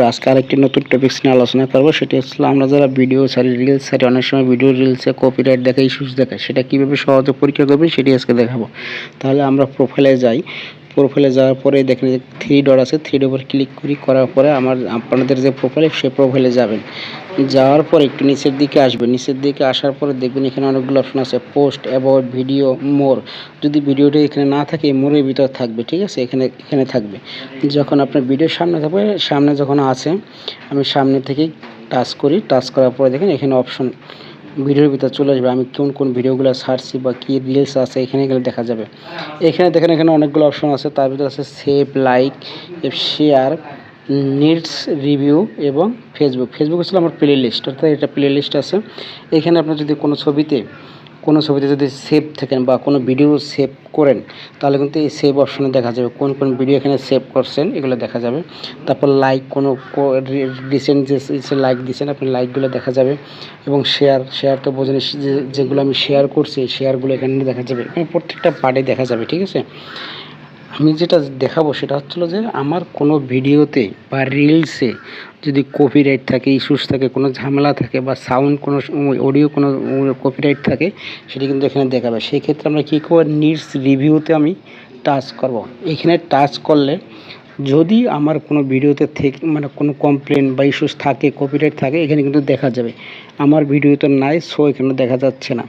তো আজকে আরেকটি নতুন টপিক্স নিয়ে আলোচনা করব। সেটি হচ্ছিল আমরা যারা ভিডিও ছাড়ি রিলস ছাড়ি অনেক সময় ভিডিও রিলসে কপিরাইট দেখে ইস্যুস দেখায়, সেটা কীভাবে সহজে পরীক্ষা করবে সেটি আজকে দেখাবো। তাহলে আমরা প্রোফাইলে যাই। প্রোফাইলে যাওয়ার পরে দেখেন যে থ্রি ডট আছে থ্রি ডট উপর ক্লিক করি, করার পরে আমার আপনাদের যে প্রোফাইল সে প্রোফাইলে যাবেন। যাওয়ার পর একটু নিচের দিকে আসবেন। নিচের দিকে আসার পরে দেখবেন এখানে অনেকগুলো অপশন আছে পোস্ট অ্যাবাউট ভিডিও মোর যদি ভিডিওটা এখানে না থাকে মোরের ভিতর থাকবে, ঠিক আছে? এখানে এখানে থাকবে। যখন আপনার ভিডিওর সামনে থাকবে, সামনে যখন আছে, আমি সামনে থেকেই টাচ করি। টাচ করার পরে দেখেন এখানে অপশন ভিডিওর ভিতরে চলে আসবে। আমি কোন কোন ভিডিওগুলো ছাড়ছি বা কী রিলস আছে, এখানে গেলে দেখা যাবে। এখানে দেখেন, এখানে অনেকগুলো অপশন আছে। তার ভিতরে আছে save like share needs review এবং ফেসবুক ফেসবুক হচ্ছে আমার প্লে লিস্ট অর্থাৎ এটা প্লে লিস্ট আছে। এখানে আপনার যদি কোনো ছবিতে কোনো ছবিতে যদি সেভ থাকেন বা কোনো ভিডিও সেভ করেন, তাহলে কিন্তু এই সেভ অপশনে দেখা যাবে কোন কোন ভিডিও এখানে সেভ করছেন, এগুলো দেখা যাবে। তারপর লাইক কোনো রিসেন্ট যে লাইক দিয়েছেন, আপনি লাইকগুলো দেখা যাবে। এবং শেয়ার শেয়ার তো বোঝেন যেগুলো আমি শেয়ার করছি শেয়ারগুলো এখানে দেখা যাবে। এখানে প্রত্যেকটা পার্টে দেখা যাবে, ঠিক আছে? আমি যেটা দেখাবো সেটা হচ্ছিল যে, আমার কোনো ভিডিওতে বা রিলসে যদি কপিরাইট থাকে ইস্যুস থাকে, কোনো ঝামেলা থাকে বা সাউন্ড কোনো অডিও কোনো কপিরাইট থাকে, সেটি কিন্তু এখানে দেখাবে। সেই ক্ষেত্রে আমরা কী করব? নিডস রিভিউতে আমি টাচ করব। এখানে টাচ করলে যদি আমার কোনো ভিডিওতে থেকে মানে কোনো কমপ্লেন বা ইস্যুস থাকে কপিরাইট থাকে, এখানে কিন্তু দেখা যাবে। আমার ভিডিওতে নাই সো এখানে দেখা যাচ্ছে না।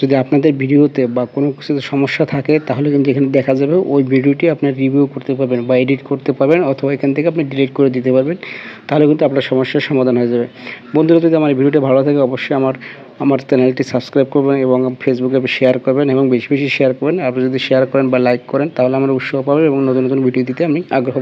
যদি আপনাদের ভিডিওতে বা কোনো কিছুতে সমস্যা থাকে, তাহলে কিন্তু এখানে দেখা যাবে, ওই ভিডিওটি আপনি রিভিউ করতে পারবেন বা এডিট করতে পারবেন, অথবা এখান থেকে আপনি ডিলিট করে দিতে পারবেন, তাহলে কিন্তু আপনার সমস্যার সমাধান হয়ে যাবে। বন্ধুরা, যদি আমার ভিডিওটি ভালো থাকে, অবশ্যই আমার আমার চ্যানেলটি সাবস্ক্রাইব করবেন এবং ফেসবুকে শেয়ার করবেন এবং বেশি বেশি শেয়ার করবেন। আপনি যদি শেয়ার করেন বা লাইক করেন, তাহলে আমার উৎসাহ পাবে এবং নতুন নতুন ভিডিও দিতে আমি আগ্রহ